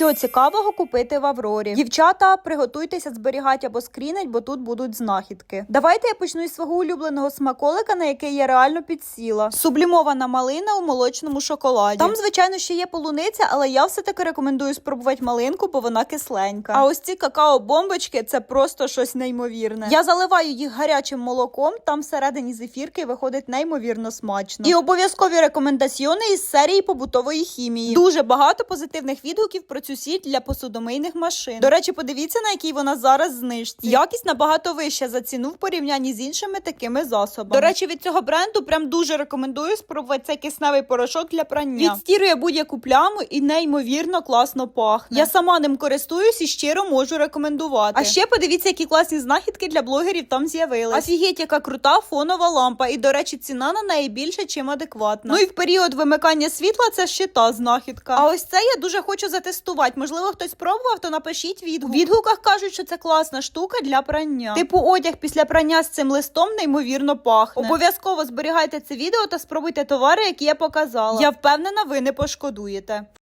Що цікавого купити в Аврорі? Дівчата, приготуйтеся зберігати або скрінить, бо тут будуть знахідки. Давайте я почну із свого улюбленого смаколика, на який я реально підсіла. Сублімована малина у молочному шоколаді. Там, звичайно, ще є полуниця, але я все таки рекомендую спробувати малинку, бо вона кисленька. А ось ці какао-бомбочки це просто щось неймовірне. Я заливаю їх гарячим молоком, там всередині зефірки виходить неймовірно смачно. І обов'язкові рекомендаціони із серії побутової хімії. Дуже багато позитивних відгуків про цю сіль для посудомийних машин. До речі, подивіться, на якій вона зараз знижці. Якість набагато вища за ціну в порівнянні з іншими такими засобами. До речі, від цього бренду прям дуже рекомендую спробувати цей кисневий порошок для прання. Відстірює будь-яку пляму і неймовірно класно пахне. Я сама ним користуюсь і щиро можу рекомендувати. А ще подивіться, які класні знахідки для блогерів там з'явились. Офігеть, яка крута фонова лампа. І, до речі, ціна на неї більше, чим адекватна. Ну і в період вимикання світла це ще та знахідка. А ось це я дуже хочу затестувати. Можливо, хтось пробував, то напишіть відгук. У відгуках кажуть, що це класна штука для прання. Типу, одяг після прання з цим листом неймовірно пахне. Обов'язково зберігайте це відео та спробуйте товари, які я показала. Я впевнена, ви не пошкодуєте.